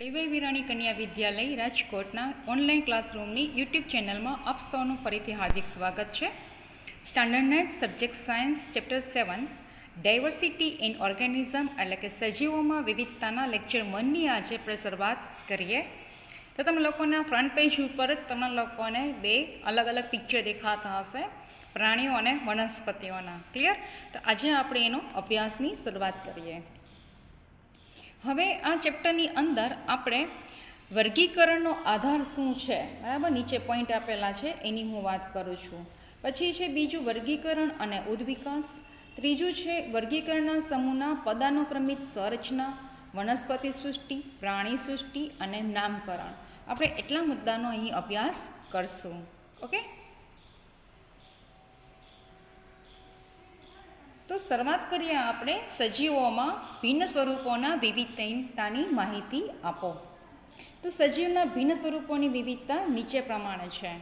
DY Virani કન્યા વિદ્યાલય રાજકોટના online ક્લાસરૂમની YouTube ચેનલમાં આપ સૌનું ફરીથી હાર્દિક સ્વાગત છે. Standard nine subject science chapter seven diversity in organism એટલે કે સજીવોમાં વિવિધતાના લેક્ચર વનની આજે આપણે શરૂઆત કરીએ. તો તમે લોકોના ફ્રન્ટ પેજ ઉપર જ તમને લોકોને બે અલગ અલગ પિક્ચર દેખાતા હશે, પ્રાણીઓ અને વનસ્પતિઓના. ક્લિયર તો આજે આપણે એનો અભ્યાસની શરૂઆત કરીએ. હવે આ ચેપ્ટરની અંદર આપણે વર્ગીકરણનો આધાર શું છે? બરાબર? નીચે પોઈન્ટ આપેલા છે, એની હું વાત કરું છું. પછી છે બીજું વર્ગીકરણ અને ઉદ્વિકાસ. ત્રીજું છે વર્ગીકરણના સમૂહના પદાનુક્રમિત સંરચના, વનસ્પતિ સૃષ્ટિ, પ્રાણી સૃષ્ટિ અને નામકરણ. આપણે એટલા મુદ્દાનો અહીં અભ્યાસ કરશું. ઓકે? તો શરૂઆત કરીએ આપણે સજીવોમાં ભિન્ન સ્વરૂપોના વિવિધતાની માહિતી આપો. તો સજીવના ભિન્ન સ્વરૂપોની વિવિધતા નીચે પ્રમાણે છે.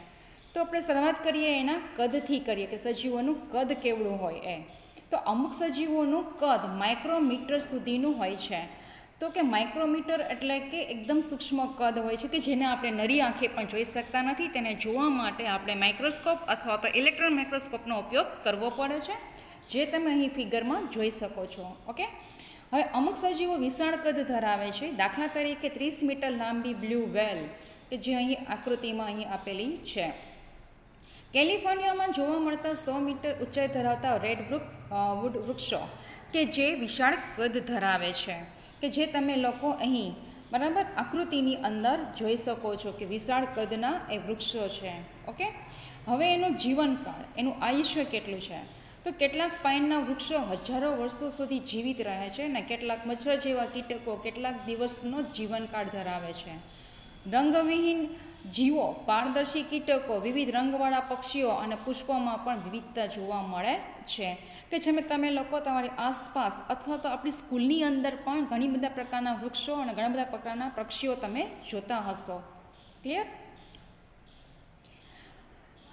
તો આપણે શરૂઆત કરીએ એના કદથી કરીએ કે સજીવોનું કદ કેવડું હોય એ. તો અમુક સજીવોનું કદ માઇક્રોમીટર સુધીનું હોય છે. તો કે માઇક્રોમીટર એટલે કે એકદમ સૂક્ષ્મ કદ હોય છે કે જેને આપણે નરી આંખે પણ જોઈ શકતા નથી, તેને જોવા માટે આપણે માઇક્રોસ્કોપ અથવા તો ઇલેક્ટ્રોન માઇક્રોસ્કોપનો ઉપયોગ કરવો પડે છે. જે તમે અહીં ફિગરમાં જોઈ શકો છો ઓકે હવે અમુક સજીવો વિશાળ કદ ધરાવે છે. દાખલા તરીકે ત્રીસ મીટર લાંબી બ્લુ વેલ, કે જે અહીં આકૃતિમાં અહીં આપેલી છે. કેલિફોર્નિયામાં જોવા મળતા સો મીટર ઊંચાઈ ધરાવતા રેડ વૃક વુડ વૃક્ષો, કે જે વિશાળ કદ ધરાવે છે. કે જે તમે લોકો અહીં, બરાબર, આકૃતિની અંદર જોઈ શકો છો કે વિશાળ કદના એ વૃક્ષો છે ઓકે હવે એનું જીવનકાળ, એનું આયુષ્ય કેટલું છે? તો કેટલાક પાઇનના વૃક્ષો હજારો વર્ષો સુધી જીવિત રહે છે અને કેટલાક મચ્છર જેવા કીટકો કેટલાક દિવસનો જીવનકાળ ધરાવે છે. રંગવિહીન જીવો, પારદર્શી કીટકો, વિવિધ રંગવાળા પક્ષીઓ અને પુષ્પોમાં પણ વિવિધતા જોવા મળે છે. કે જેમ તમે લોકો તમારી આસપાસ અથવા તો આપણી સ્કૂલની અંદર પણ ઘણી બધા પ્રકારના વૃક્ષો અને ઘણા બધા પ્રકારના પક્ષીઓ તમે જોતા હશો. ક્લિયર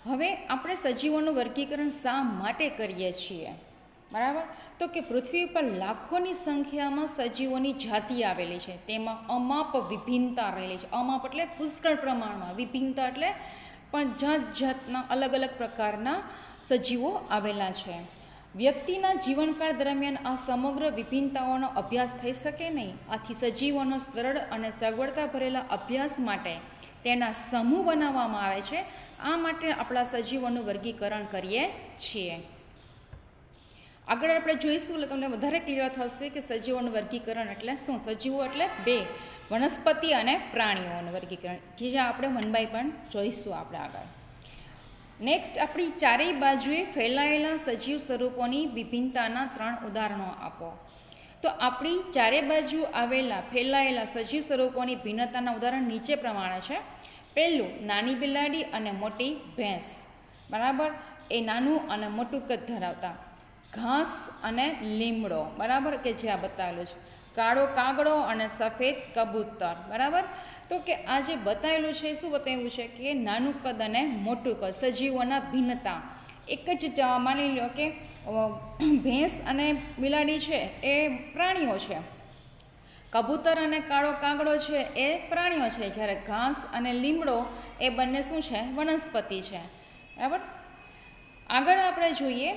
હવે આપણે સજીવોનું વર્ગીકરણ શા માટે કરીએ છીએ? બરાબર? તો કે પૃથ્વી પર લાખોની સંખ્યામાં સજીવોની જાતિ આવેલી છે. તેમાં અમાપ વિભિન્નતા રહેલી છે. અમાપ એટલે પુષ્કળ પ્રમાણમાં વિભિન્નતા એટલે પણ જાત જાતના અલગ અલગ પ્રકારના સજીવો આવેલા છે. વ્યક્તિના જીવનકાળ દરમિયાન આ સમગ્ર વિભિન્નતાઓનો અભ્યાસ થઈ શકે નહીં. આથી સજીવોનો સરળ અને સગવડતા ભરેલા અભ્યાસ માટે તેના સમૂહ બનાવવામાં આવે છે. આ માટે આપણા સજીવોનું વર્ગીકરણ કરીએ છીએ. આગળ આપણે જોઈશું, એટલે તમને વધારે ક્લિયર થશે કે સજીવોનું વર્ગીકરણ એટલે શું? સજીવો એટલે બે, વનસ્પતિ અને પ્રાણીઓનું વર્ગીકરણ. કે જે આપણે મનભાઈ પણ જોઈશું આપણે આગળ. નેક્સ્ટ આપણી ચારેય બાજુએ ફેલાયેલા સજીવ સ્વરૂપોની વિભિન્નતાના ત્રણ ઉદાહરણો આપો. તો આપણી ચારે બાજુ આવેલા, ફેલાયેલા સજીવ સ્વરૂપોની ભિન્નતાના ઉદાહરણ નીચે પ્રમાણે છે. પહેલું, નાની બિલાડી અને મોટી ભેંસ. બરાબર? એ નાનું અને મોટું કદ ધરાવતા. ઘાસ અને લીમડો. બરાબર કે જે આ બતાવેલું છે? કાળો કાગડો અને સફેદ કબૂતર. બરાબર? તો કે આ જે બતાવેલું છે શું બતાવ્યું છે? કે નાનું કદ અને મોટું કદ, સજીવોના ભિન્નતા. એક જ માની લો કે ભેંસ અને બિલાડી છે એ પ્રાણીઓ છે. કબૂતર અને કાળો કાગડો છે એ પ્રાણીઓ છે. જ્યારે ઘાસ અને લીમડો એ બંને શું છે? વનસ્પતિ છે. બરાબર? આગળ આપણે જોઈએ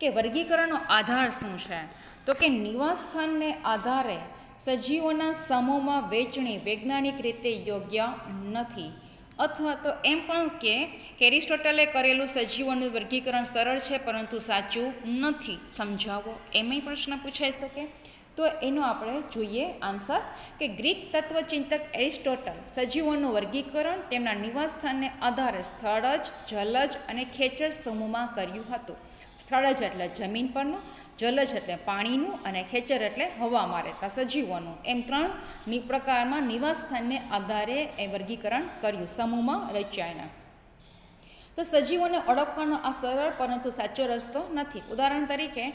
કે વર્ગીકરણનો આધાર શું છે? તો કે નિવાસસ્થાનને આધારે સજીવોના સમૂહમાં વેચણી વૈજ્ઞાનિક રીતે યોગ્ય નથી. અથવા તો એમ પણ કે એરિસ્ટોટલે કરેલું સજીવોનું વર્ગીકરણ સરળ છે, પરંતુ સાચું નથી. સમજાવો. એમાંય પ્રશ્ન પૂછાઈ શકે. તો એનો આપણે જોઈએ આન્સર કે ગ્રીક તત્વચિંતક એરિસ્ટોટલ સજીવોનું વર્ગીકરણ તેમના નિવાસસ્થાનને આધારે સ્થળજ જલજ અને ખેચર સમૂહમાં કર્યું હતું. સ્થળજ એટલે જમીન પરનું જલજ એટલે પાણીનું અને ખેચર એટલે હવામાં રહેતા સજીવોનું એમ ત્રણ પ્રકારમાં નિવાસ સ્થાનને આધારે એ વર્ગીકરણ કર્યું, સમૂહમાં રચાયના તો સજીવોને ઓળખવાનો આ સરળ પરંતુ સાચો રસ્તો નથી. ઉદાહરણ તરીકે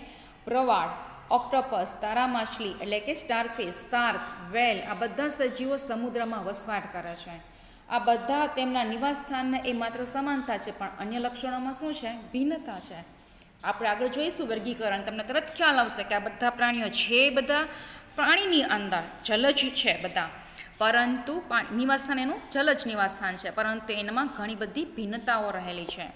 પ્રવાળ ઓક્ટોપસ તારા માછલી એટલે કે સ્ટારફિશ, સ્ટાર્ક, વેલ આ બધા સજીવો સમુદ્રમાં વસવાટ કરે છે. આ બધા તેમના નિવાસસ્થાનને એ માત્ર સમાનતા છે પણ અન્ય લક્ષણોમાં શું છે? ભિન્નતા છે. આપણે આગળ જોઈશું વર્ગીકરણ. તમને તરત ખ્યાલ આવશે કે આ બધા પ્રાણીઓ છે બધા? પ્રાણીની અંદર જલજ છે બધા. પરંતુ નિવાસસ્થાન એનું જલજ નિવાસસ્થાન છે, પરંતુ એનામાં ઘણી બધી ભિન્નતાઓ રહેલી છે.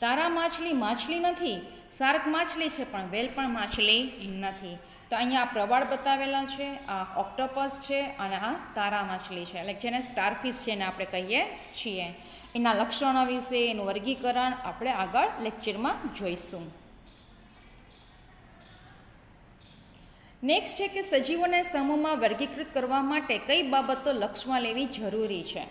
તારા માછલી માછલી નથી, સારક માછલી છે, પણ વેલ પણ માછલી નથી. તો અહીંયા પ્રવાળ બતાવેલા છે, આ ઓક્ટોપસ છે અને આ તારા માછલી છે. એટલે જેને સ્ટારફિશ છે એને આપણે કહીએ છીએ. એના લક્ષણો વિશે, એનું વર્ગીકરણ આપણે આગળ લેક્ચરમાં જોઈશું. નેક્સ્ટ છે કે સજીવોને સમૂહમાં વર્ગીકૃત કરવા માટે કઈ બાબતો લક્ષમાં લેવી જરૂરી છે?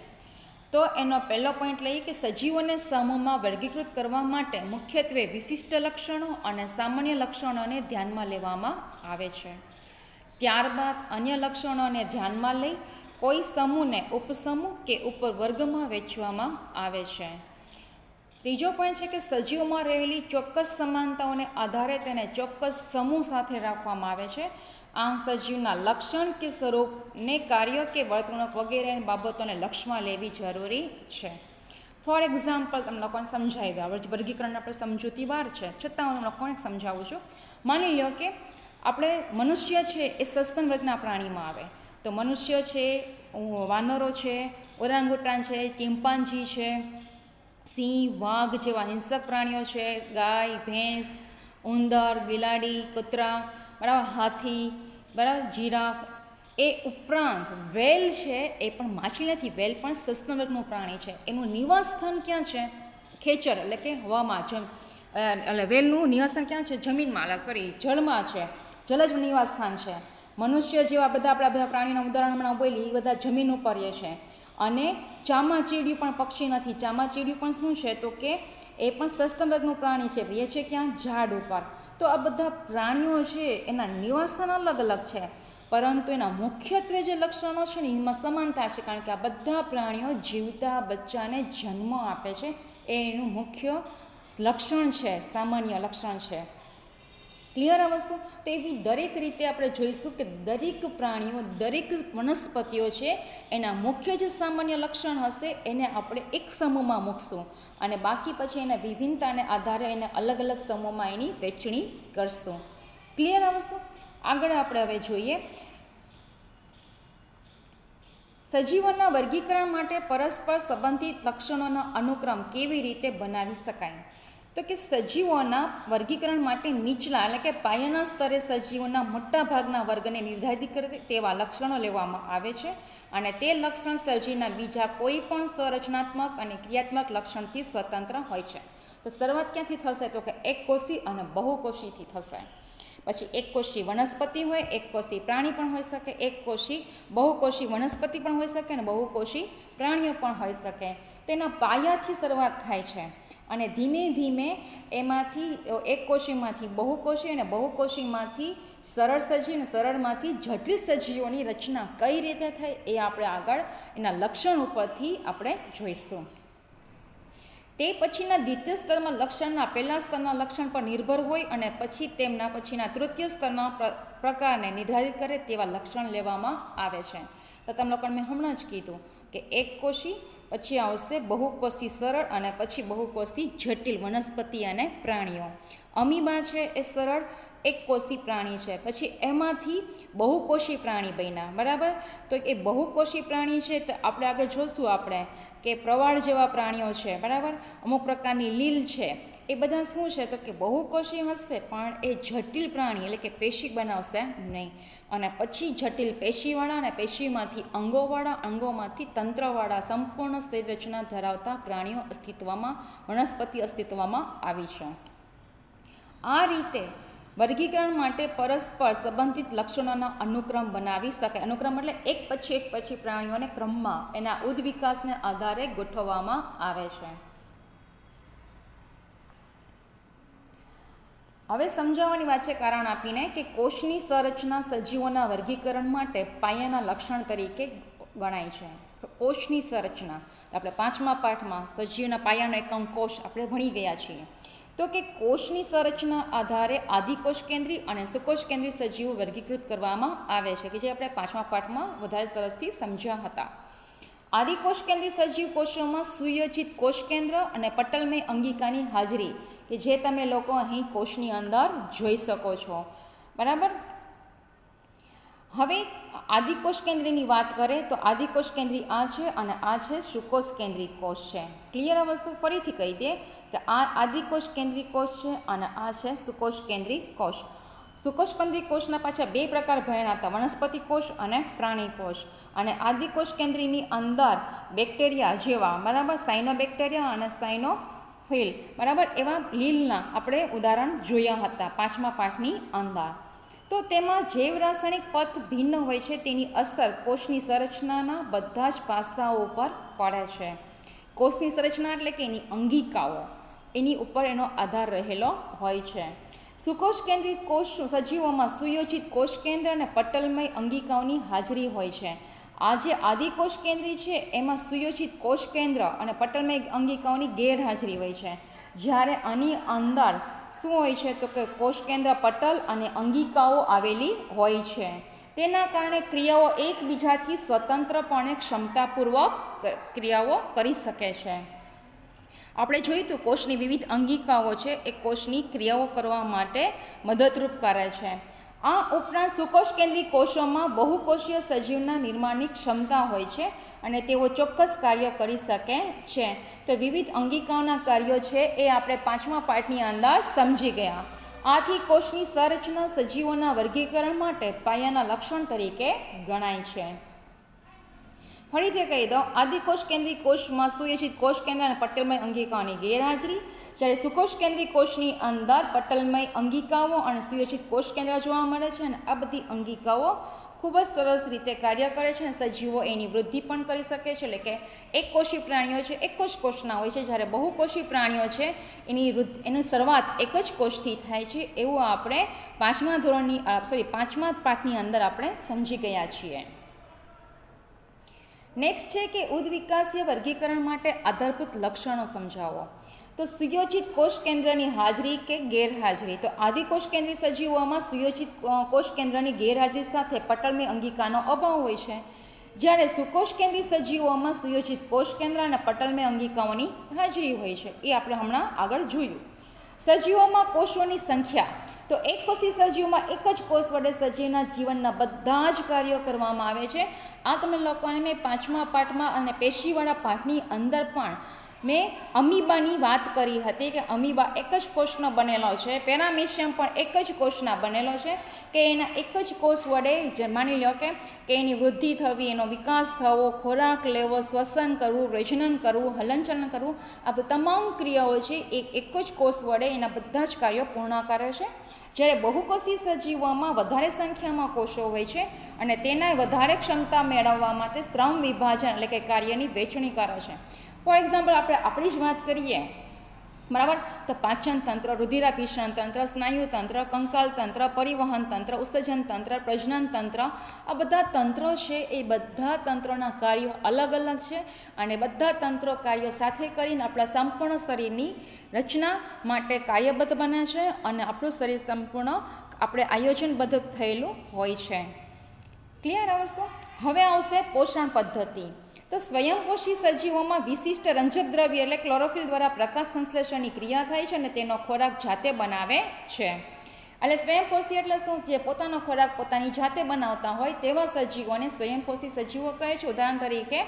તો એનો પહેલો પોઈન્ટ લઈએ કે સજીવોને સમૂહમાં વર્ગીકૃત કરવા માટે મુખ્યત્વે વિશિષ્ટ લક્ષણો અને સામાન્ય લક્ષણોને ધ્યાનમાં લેવામાં આવે છે. ત્યારબાદ અન્ય લક્ષણોને ધ્યાનમાં લઈ કોઈ સમૂહને ઉપસમૂહ કે ઉપવર્ગમાં વહેંચવામાં આવે છે. ત્રીજો પોઈન્ટ છે કે સજીવોમાં રહેલી ચોક્કસ સમાનતાઓને આધારે તેને ચોક્કસ સમૂહ સાથે રાખવામાં આવે છે. આમ સજીવના લક્ષણ કે સ્વરૂપને કાર્ય કે વર્તણૂક વગેરે બાબતોને લક્ષમાં લેવી જરૂરી છે. ફોર એક્ઝામ્પલ તમને લોકોને દઉં. હવે વર્ગીકરણ આપણે સમજૂતી વાર છે. છતાં હું લોકોને સમજાવું છું. માની લો કે આપણે મનુષ્ય છે એ સસ્તન વર્ગના પ્રાણીમાં આવે. તો મનુષ્ય છે વાનરો છે ઓરાંગુટાન છે ચિમ્પાન્જી છે, સિંહ, વાઘ જેવા હિંસક પ્રાણીઓ છે, ગાય, ભેંસ, ઉંદર, બિલાડી, કૂતરા, બરાબર, હાથી, બરાબર, જીરાફ. એ ઉપરાંત વેલ છે, એ પણ માછલી નથી, વેલ પણ સસ્તનવર્ગનું પ્રાણી છે. એનું નિવાસ સ્થાન ક્યાં છે? ખેચર, એટલે કે હવામાં જમ એટલે વેલનું નિવાસ સ્થાન ક્યાં છે? જમીનમાં સોરી જળમાં છે. જલજ નિવાસસ્થાન નિવાસ સ્થાન છે. મનુષ્ય જેવા બધા આપણા બધા પ્રાણીના ઉદાહરણ હમણાં બોલી એ બધા જમીન ઉપર રહે છે. અને ચામાચીડિયું પણ પક્ષી નથી. ચામાચીડિયું પણ શું છે? તો કે એ પણ વર્ગનું પ્રાણી છે. એ છે ક્યાં ઝાડ ઉપર. તો આ બધા પ્રાણીઓ છે, એના નિવાસસ્થાન અલગ અલગ છે. પરંતુ એના મુખ્યત્વે જે લક્ષણો છે ને, એમાં સમાનતા છે. કારણ કે આ બધા પ્રાણીઓ જીવતા બચ્ચાને જન્મ આપે છે. એ એનું મુખ્ય લક્ષણ છે, સામાન્ય લક્ષણ છે. ક્લિયર આ વસ્તુ? તો એવી દરેક રીતે આપણે જોઈશું કે દરેક પ્રાણીઓ, દરેક વનસ્પતિઓ છે, એના મુખ્ય જે સામાન્ય લક્ષણ હશે, એને આપણે એક સમૂહમાં મૂકશું. અને બાકી પછી એના વિભિન્નતાને આધારે એને અલગ અલગ સમૂહમાં એની વહેંચણી કરશું. ક્લિયર આ વસ્તુ? આગળ આપણે હવે જોઈએ. સજીવોના વર્ગીકરણ માટે પરસ્પર સંબંધિત લક્ષણોનો અનુક્રમ કેવી રીતે બનાવી શકાય? તો કે સજીવોના વર્ગીકરણ માટે નીચલા એટલે કે પાયાના સ્તરે સજીવોના મોટા ભાગના વર્ગને નિર્ધારિત કરે તેવા લક્ષણો લેવામાં આવે છે. અને તે લક્ષણ સજીવના બીજા કોઈ પણ સંરચનાત્મક અને ક્રિયાત્મક લક્ષણથી સ્વતંત્ર હોય છે. તો શરૂઆત ક્યાંથી થશે? તો કે એક કોષી અને બહુકોષીથી થશે. પછી એક કોષી વનસ્પતિ હોય, એક કોષી પ્રાણી પણ હોઈ શકે, એક કોષી બહુકોષી વનસ્પતિ પણ હોઈ શકે અને બહુકોષી પ્રાણીઓ પણ હોઈ શકે. તેના પાયાથી શરૂઆત થાય છે. અને ધીમે ધીમે એમાંથી, એક કોશીમાંથી બહુકોશી અને બહુકોશીમાંથી સરળ સજીવ અને સરળમાંથી જટિલ સજીવોની રચના કઈ રીતે થાય એ આપણે આગળ એના લક્ષણ ઉપરથી આપણે જોઈશું. તે પછીના દ્વિતીય સ્તરમાં લક્ષણના પહેલા સ્તરના લક્ષણ પર નિર્ભર હોય અને પછી તેમના પછીના તૃતીય સ્તરના પ્રકારને નિર્ધારિત કરે તેવા લક્ષણ લેવામાં આવે છે. તો તમે લોકોને મેં હમણાં જ કીધું કે એક કોષી પછી આવશે બહુકોષી સરળ અને પછી બહુકોષી જટિલ વનસ્પતિ અને પ્રાણીઓ. અમીબા છે એ સરળ, એક કોષી પ્રાણી છે. પછી એમાંથી બહુકોષી પ્રાણી બન્યા, બરાબર? તો એ બહુકોષી પ્રાણી છે તો આપણે આગળ જોશું આપણે. કે પ્રવાળ જેવા પ્રાણીઓ છે, બરાબર? અમુક પ્રકારની લીલ છે. એ બધા શું છે? તો કે બહુકોષી હશે, પણ એ જટિલ પ્રાણી, એટલે કે પેશી બનાવશે નહીં. અને પછી જટિલ પેશીવાળા અને પેશીમાંથી અંગોવાળા, અંગોમાંથી તંત્રવાળા સંપૂર્ણ શરીર રચના ધરાવતા પ્રાણીઓ અસ્તિત્વમાં, વનસ્પતિ અસ્તિત્વમાં આવી છે. આ રીતે વર્ગીકરણ માટે પરસ્પર સંબંધિત લક્ષણોના અનુક્રમ બનાવી શકાય. અનુક્રમ એટલે એક પછી એક પછી પ્રાણીઓને ક્રમમાં એના ઉદ્વિકાસને આધારે ગોઠવવામાં આવે છે. હવે સમજાવવાની વાત છે કારણ આપીને કે કોષની સંરચના સજીવોના વર્ગીકરણ માટે પાયાના લક્ષણ તરીકે ગણાય છે. કોષની સંરચના. આપણે પાંચમા પાઠમાં સજીવના પાયાનો એકમ કોષ આપણે ભણી ગયા છીએ. તો કે કોષની સંરચના આધારે આદિકોષ કેન્દ્રી અને સુકોષ કેન્દ્રી સજીવો વર્ગીકૃત કરવામાં આવે છે, કે જે આપણે પાંચમા પાઠમાં વધારે સરસથી સમજ્યા હતા. આદિકોષ કેન્દ્રી સજીવ કોષોમાં સુયોજિત કોષ કેન્દ્ર અને પટલમય અંગિકાની હાજરી, કે જે તમે લોકો અહીં કોષની અંદર જોઈ શકો છો. બરાબર? હવે આદિકોષ કેન્દ્રીની વાત કરીએ તો આદિકોષ કેન્દ્રી આ છે અને આ છે સુકોષ કેન્દ્રી કોષ છે. ક્લિયર આ વસ્તુ ફરીથી કહી દે. કે આ આદિકોષ કેન્દ્રી કોષ છે અને આ છે સુકોષ કેન્દ્રી કોષ. સુકોષ કેન્દ્રી કોષના પાછા બે પ્રકાર ભણ્યા હતા. વનસ્પતિ કોષ અને પ્રાણી કોષ. અને આદિકોષ કેન્દ્રીની અંદર બેક્ટેરિયા જેવા, બરાબર સાઇનો બેક્ટેરિયા અને સાઇનો ફિલ બરાબર, એવા લીલના આપણે ઉદાહરણ જોયા હતા પાંચમા પાઠની અંદર. તો તેમાં જૈવ રાસાયણિક પથ ભિન્ન હોય છે, તેની અસર કોષની સંરચનાના બધા જ પાસાઓ ઉપર પડે છે. કોષની સંરચના એટલે કે એની અંગિકાઓ. એની ઉપર એનો આધાર રહેલો હોય છે. સુકોષ કેન્દ્રિત કોષ સજીવોમાં સુયોજિત કોષ કેન્દ્ર અને પટલમય અંગિકાઓની હાજરી હોય છે. આ જે આદિકોષ કેન્દ્રી છે, એમાં સુયોજિત કોષ કેન્દ્ર અને પટલમય અંગિકાઓની ગેરહાજરી હોય છે. જ્યારે આની અંદર શું હોય છે, તો કે કોષ કેન્દ્ર પટલ અને અંગિકાઓ આવેલી હોય છે. તેના કારણે ક્રિયાઓ એકબીજાથી સ્વતંત્રપણે ક્ષમતાપૂર્વક ક્રિયાઓ કરી શકે છે. આપણે જોયું તો કોષની વિવિધ અંગિકાઓ છે, એ કોષની ક્રિયાઓ કરવા માટે મદદરૂપ કરે છે. આ ઉપરાંત સુકોષ કેન્દ્રી કોષોમાં બહુકોષીય સજીવના નિર્માણની ક્ષમતા હોય છે અને તેઓ ચોક્કસ કાર્ય કરી શકે છે. તો વિવિધ અંગિકાઓના કાર્યો છે, એ આપણે પાંચમા પાઠની અંદર સમજી ગયા. આથી કોષની સંરચના સજીવોના વર્ગીકરણ માટે પાયાના લક્ષણ તરીકે ગણાય છે. ફરીથી કહી દઉં આદિકોષ કેન્દ્રી કોષમાં સુયોજિત કોષ કેન્દ્ર અને પટલમય અંગિકાઓની ગેરહાજરી. જ્યારે સુકોષ કેન્દ્રી કોષની અંદર પટલમય અંગિકાઓ અને સુયોજિત કોષ કેન્દ્ર જોવા મળે છે અને આ બધી અંગિકાઓ ખૂબ જ સરસ રીતે કાર્ય કરે છે અને સજીવો એની વૃદ્ધિ પણ કરી શકે છે. એટલે કે એક કોષી પ્રાણીઓ છે, એક જ કોષના હોય છે. જ્યારે બહુકોષી પ્રાણીઓ છે, એની એની શરૂઆત એક જ કોષથી થાય છે. એવું આપણે પાંચમા ધોરણની સોરી પાંચમા પાઠની અંદર આપણે સમજી ગયા છીએ. નેક્સ્ટ છે કે ઉદ્વિકાસીય વર્ગીકરણ માટે આધારભૂત લક્ષણો સમજાવો. તો સુયોજિત કોષ કેન્દ્રની હાજરી કે ગેરહાજરી. તો આદિકોષ કેન્દ્રી સજીવોમાં સુયોજિત કોષ કેન્દ્રની ગેરહાજરી સાથે પટલમી અંગિકાનો અભાવ હોય છે. જ્યારે સુકોષ કેન્દ્રી સજીવોમાં સુયોજિત કોષ કેન્દ્ર અને પટલમી અંગિકાઓની હાજરી હોય છે. એ આપણે હમણાં આગળ જોયું. સજીવોમાં કોષોની સંખ્યા તો એક કોષી સજીવમાં એક જ કોષ વડે સજીવના જીવનના બધા જ કાર્યો કરવામાં આવે છે. આ તમને લોકોને મેં પાંચમા પાઠમાં અને પેશીવાળા પાઠની અંદર પણ મેં અમીબાની વાત કરી હતી કે અમીબા એક જ કોષનો બનેલો છે, પેરામેશિયમ પણ એક જ કોષના બનેલો છે, કે એના એક જ કોષ વડે જે માની લો કે કે એની વૃદ્ધિ થવી, એનો વિકાસ થવો, ખોરાક લેવો, શ્વસન કરવું, પ્રજનન કરવું, હલનચલન કરવું, આ તમામ ક્રિયાઓ છે એ એક જ કોષ વડે એના બધા જ કાર્યો પૂર્ણ કરે છે. જ્યારે બહુકોષી સજીવોમાં વધારે સંખ્યામાં કોષો હોય છે અને તેના વધારે ક્ષમતા મેળવવા માટે શ્રમ વિભાજન એટલે કે કાર્યની વહેંચણી કરે છે. ફોર એક્ઝામ્પલ આપણે આપણી જ વાત કરીએ. બરાબર? તો પાચન તંત્ર, રુધિરાભિષણ તંત્ર, સ્નાયુ તંત્ર, કંકાલ તંત્ર, પરિવહન તંત્ર, ઉત્સર્જન તંત્ર, પ્રજનન તંત્ર, આ બધા તંત્રો છે એ બધા તંત્રોના કાર્યો અલગ અલગ છે અને બધા તંત્રો કાર્યો સાથે કરીને આપણા સંપૂર્ણ શરીરની રચના માટે કાર્યબદ્ધ બને છે અને આપણું શરીર સંપૂર્ણ આપણે આયોજનબદ્ધ થયેલું હોય છે. ક્લિયર આ વસ્તુ? હવે આવશે પોષણ પદ્ધતિ. તો સ્વયંપોષી સજીવોમાં વિશિષ્ટ રંજક દ્રવ્ય એટલે ક્લોરોફિલ દ્વારા પ્રકાશ સંશ્લેષણની ક્રિયા થાય છે અને તેનો ખોરાક જાતે બનાવે છે. એટલે સ્વયંપોષી એટલે શું? જે પોતાનો ખોરાક પોતાની જાતે બનાવતા હોય તેવા સજીવોને સ્વયંપોષી સજીવો કહે છે. ઉદાહરણ તરીકે,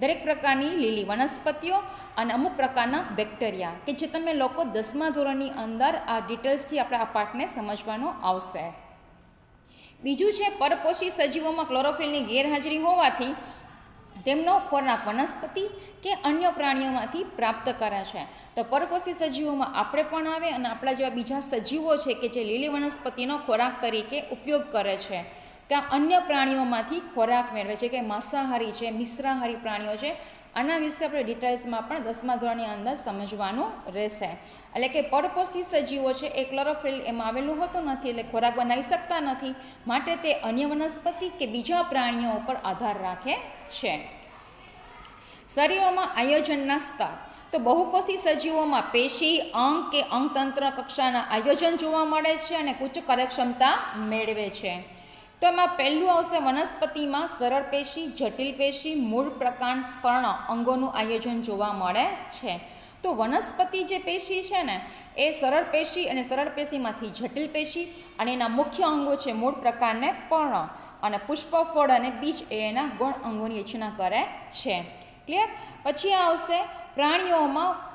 દરેક પ્રકારની લીલી વનસ્પતિઓ અને અમુક પ્રકારના બેક્ટેરિયા, કે જે તમે લોકો દસમા ધોરણની અંદર આ ડિટેલ્સથી આપણે આ પાઠને સમજવાનો આવશે. બીજું છે, પરપોષી સજીવોમાં ક્લોરોફિલની ગેરહાજરી હોવાથી તેમનો ખોરાક વનસ્પતિ કે અન્ય પ્રાણીઓમાંથી પ્રાપ્ત કરે છે તો પરપોષી સજીવોમાં આપણે પણ આવે અને આપણા જેવા બીજા સજીવો છે કે જે લીલી વનસ્પતિનો ખોરાક તરીકે ઉપયોગ કરે છે. કે અન્ય પ્રાણીઓમાંથી ખોરાક મેળવે છે કે માંસાહારી છે, મિશ્રાહારી પ્રાણીઓ છે આના વિશે આપણે ડિટેલ્સમાં પણ દસમા ધોરણની અંદર સમજવાનું રહેશે. એટલે કે પરપોષી સજીવો છે એ ક્લોરોફિલ એમાં આવેલું હોતું નથી એટલે ખોરાક બનાવી શકતા નથી. માટે તે અન્ય વનસ્પતિ કે બીજા પ્રાણીઓ ઉપર આધાર રાખે છે. શરીરોમાં આયોજનના સ્તર તો બહુકોષી સજીવોમાં પેશી, અંગ કે અંગતંત્ર કક્ષાના આયોજન જોવા મળે છે અને ઉચ્ચ કાર્યક્ષમતા મેળવે છે. તો એમાં પહેલું આવશે વનસ્પતિમાં સરળ પેશી, જટિલ પેશી, મૂળ પ્રકાંડ પર્ણ અંગોનું આયોજન જોવા મળે છે. તો વનસ્પતિ જે પેશી છે ને, એ સરળ પેશી અને સરળ પેશીમાંથી જટિલ પેશી અને એના મુખ્ય અંગો છે મૂળ પ્રકારને પર્ણ અને પુષ્પ, ફળ અને બીજ એ એના ગુણ અંગોની રચના કરે છે. ક્લિયર? પછી આવશે પ્રાણીઓમાં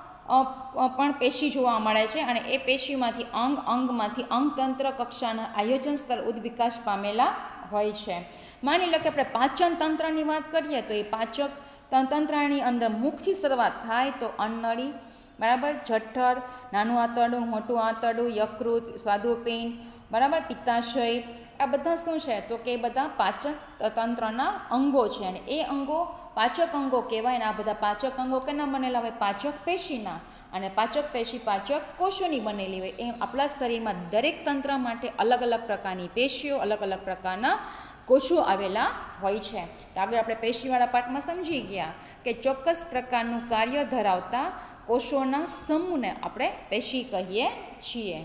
પણ પેશી જોવા મળે છે અને એ પેશીમાંથી અંગ, અંગમાંથી અંગતંત્ર કક્ષાના આયોજન સ્તર ઉદ્વિકાસ પામેલા હોય છે. માની લો કે આપણે પાચન તંત્રની વાત કરીએ તો એ પાચક તંત્રની અંદર મુખથી શરૂઆત થાય તો અન્નળી, બરાબર? જઠ્ઠર, નાનું આંતરડું, મોટું આંતરડું, યકૃત, સ્વાદુપિંડ, બરાબર? પિત્તાશય, આ બધા શું છે? તો કે બધા પાચન તંત્રના અંગો છે અને એ અંગો પાચક અંગો કહેવાય ને આ બધા પાચક અંગો કેના બનેલા હોય? પાચક પેશીના. અને પાચક પેશી પાચક કોષોની બનેલી હોય. એમ આપણા શરીરમાં દરેક તંત્ર માટે અલગ અલગ પ્રકારની પેશીઓ, અલગ અલગ પ્રકારના કોષો આવેલા હોય છે. તો આગળ આપણે પેશીવાળા પાઠમાં સમજી ગયા કે ચોક્કસ પ્રકારનું કાર્ય ધરાવતા કોષોના સમૂહને આપણે પેશી કહીએ છીએ.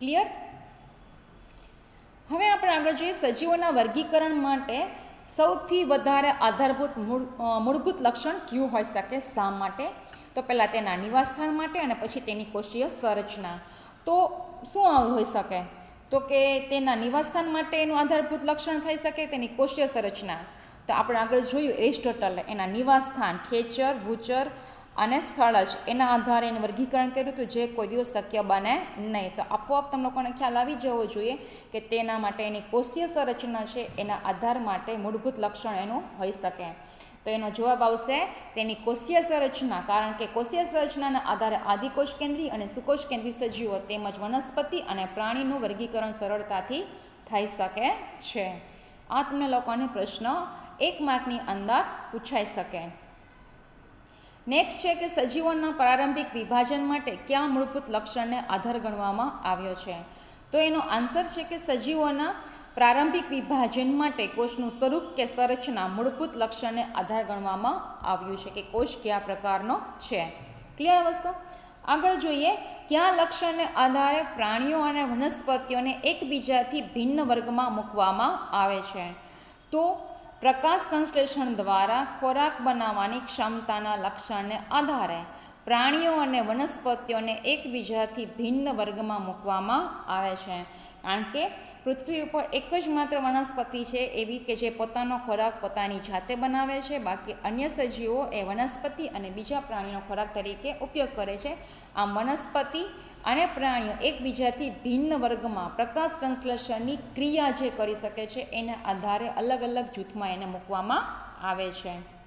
ક્લિયર હવે આપણે આગળ જોઈએ સજીવોના વર્ગીકરણ માટે સૌથી વધારે આધારભૂત મૂળ મૂળભૂત લક્ષણ કયું હોઈ શકે, શા માટે? તો પહેલાં તેના નિવાસસ્થાન માટે અને પછી તેની કોષીય સંરચના. તો શું હોઈ શકે? તો કે તેના નિવાસસ્થાન માટે એનું આધારભૂત લક્ષણ થઈ શકે, તેની કોષીય સંરચના. તો આપણે આગળ જોયું એરિસ્ટોટલે, એના નિવાસસ્થાન ખેચર, ભૂચર અને સ્થળ જ. એના આધારે એનું વર્ગીકરણ કર્યું હતું જે કોઈ દિવસ શક્ય બને નહીં. તો આપોઆપ તમે લોકોને ખ્યાલ આવી જવો જોઈએ કે તેના માટે એની કોષીય સંરચના છે, એના આધાર માટે મૂળભૂત લક્ષણ એનું હોઈ શકે. તો એનો જવાબ આવશે તેની કોષીય સંરચના. કારણ કે કોષીય સંરચનાના આધારે આદિકોષ કેન્દ્રી અને સુકોષ કેન્દ્રી સજીવો તેમજ વનસ્પતિ અને પ્રાણીનું વર્ગીકરણ સરળતાથી થઈ શકે છે. આ તમને લોકોને પ્રશ્ન એક માર્કની અંદર પૂછાઈ શકે. નેક્સ્ટ છે કે સજીવોના પ્રારંભિક વિભાજન માટે કયા મૂળભૂત લક્ષણને આધાર ગણવામાં આવ્યો છે? તો એનો આન્સર છે કે સજીવોના પ્રારંભિક વિભાજન માટે કોષનું સ્વરૂપ કે સંરચના મૂળભૂત લક્ષણને આધાર ગણવામાં આવ્યું છે કે કોષ કયા પ્રકારનો છે? ક્લિયર વસ્તુ? આગળ જોઈએ, કયા લક્ષણને આધારે પ્રાણીઓ અને વનસ્પતિઓને એકબીજાથી ભિન્ન વર્ગમાં મૂકવામાં આવે છે? તો પ્રકાશ સંશ્લેષણ દ્વારા ખોરાક બનાવવાની ક્ષમતાના લક્ષણને આધારે પ્રાણીઓ અને વનસ્પતિઓને એકબીજાથી ભિન્ન વર્ગમાં મૂકવામાં આવે છે. કારણ કે પૃથ્વી ઉપર એક જ માત્ર વનસ્પતિ છે એવી કે જે પોતાનો ખોરાક પોતાની જાતે બનાવે છે, બાકી અન્ય સજીવો એ વનસ્પતિ અને બીજા પ્રાણીનો ખોરાક તરીકે ઉપયોગ કરે છે. આમ વનસ્પતિ અને પ્રાણીઓ એકબીજાથી ભિન્ન વર્ગમાં પ્રકાશ સંશ્લેષણની ક્રિયા જે કરી શકે છે, એના આધારે અલગ અલગ જૂથમાં એને મૂકવામાં આવે છે.